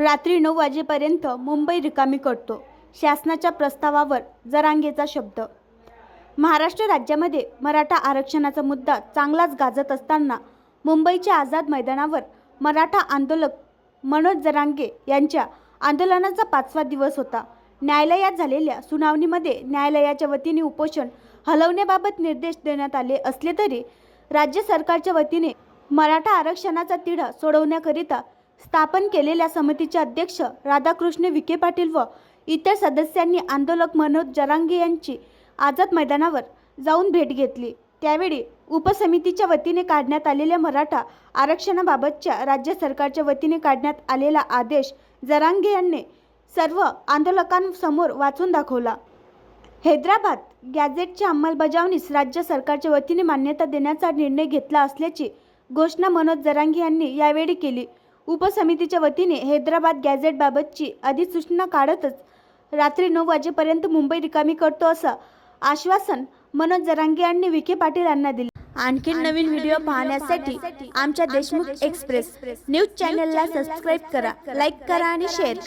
रात्री नऊ वाजेपर्यंत मुंबई रिकामी करतो. शासनाच्या प्रस्तावावर जरांगेचा शब्द. महाराष्ट्र राज्यामध्ये मराठा आरक्षणाचा मुद्दा चांगलाच गाजत असताना मुंबईच्या आझाद मैदानावर मराठा आंदोलक मनोज जरांगे यांच्या आंदोलनाचा पाचवा दिवस होता. न्यायालयात झालेल्या सुनावणीमध्ये न्यायालयाच्या वतीने उपोषण हलवण्याबाबत निर्देश देण्यात आले असले तरी राज्य सरकारच्या वतीने मराठा आरक्षणाचा तिढा सोडवण्याकरिता स्थापन केलेल्या समितीचे अध्यक्ष राधाकृष्ण विखे पाटील व इतर सदस्यांनी आंदोलक मनोज जरांगे यांची आझाद मैदानावर जाऊन भेट घेतली. त्यावेळी उपसमितीच्या वतीने काढण्यात आलेल्या मराठा आरक्षणाबाबतच्या राज्य सरकारच्या वतीने काढण्यात आलेला आदेश जरांगे यांनी सर्व आंदोलकांसमोर वाचून दाखवला. हैदराबाद गॅझेटच्या अंमलबजावणीस राज्य सरकारच्या वतीने मान्यता देण्याचा निर्णय घेतला असल्याची घोषणा मनोज जरांगे यांनी यावेळी केली. उपसमितीच्या वतीने हैदराबाद गॅझेटबाबतची अधिसूचना काढतच रात्री नऊ वाजेपर्यंत मुंबई रिकामी करतो असं आश्वासन मनोज जरांगे यांनी विखे पाटील यांना दिले. आणखी नवीन व्हिडिओ पाहण्यासाठी आमच्या देशमुख एक्सप्रेस न्यूज चॅनलला सबस्क्राईब करा लाईक करा आणि शेअर करा.